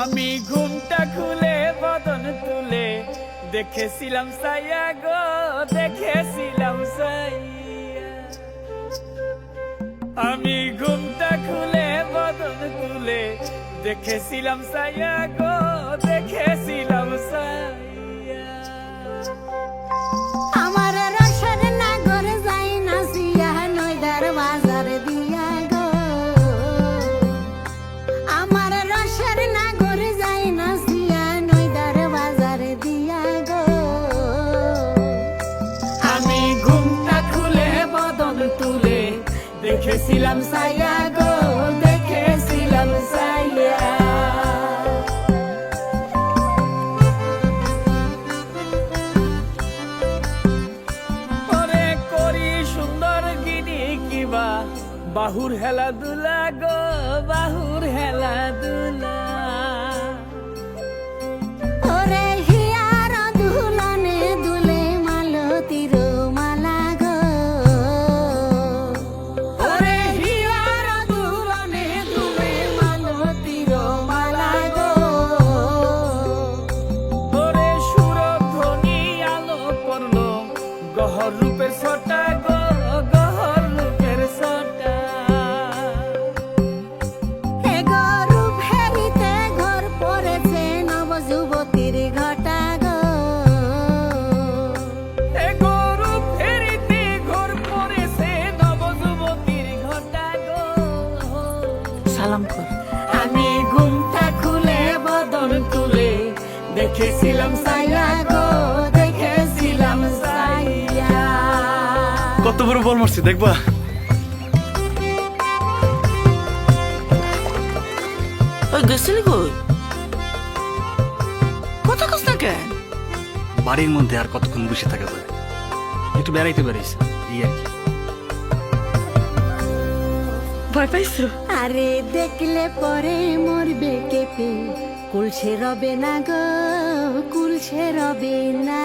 আমি ঘুমটা খুলে, বদন তুলে দেখেছিলাম সাইয়া গো, দেখেছিলাম সাইয়া আমি ঘুমটা খুলে, বদন তুলে দেখেছিলাম সাইয়া গো, দেখেছিলাম সাইয়া দেখেছিলাম সাইয়া গো, দেখেছিলাম সাইয়া ওরে করি সুন্দর গিনি কিবা, বাহুর হেলা দুলা গো, বাহুর হেলা গহর রূপের ছটা গো গহর রূপের ছটা। হে গরু ফেরিতে ঘর পড়েছে নব যুবতীর ঘটা গো। এ গরু ফেরিতে ঘর পড়েছে নবযুবতীর ঘটা গো। সালাম কর। আমি ঘুমটা খুলে বদন তুলে দেখেছিলাম সাইয়া গো। বড় বল মারছি দেখবা? ওই গেছিলি কই? কথা কস না কেন? বাড়ির মধ্যে আর কতক্ষণ বসে থাকা যায়? একটু বেড়াইতে বেড়াইছে এই আর কি। ভয় পাইছো? আরে দেখলে পরে মরবে কেঁপে কুলসে রবে না গো কুলসে রবে না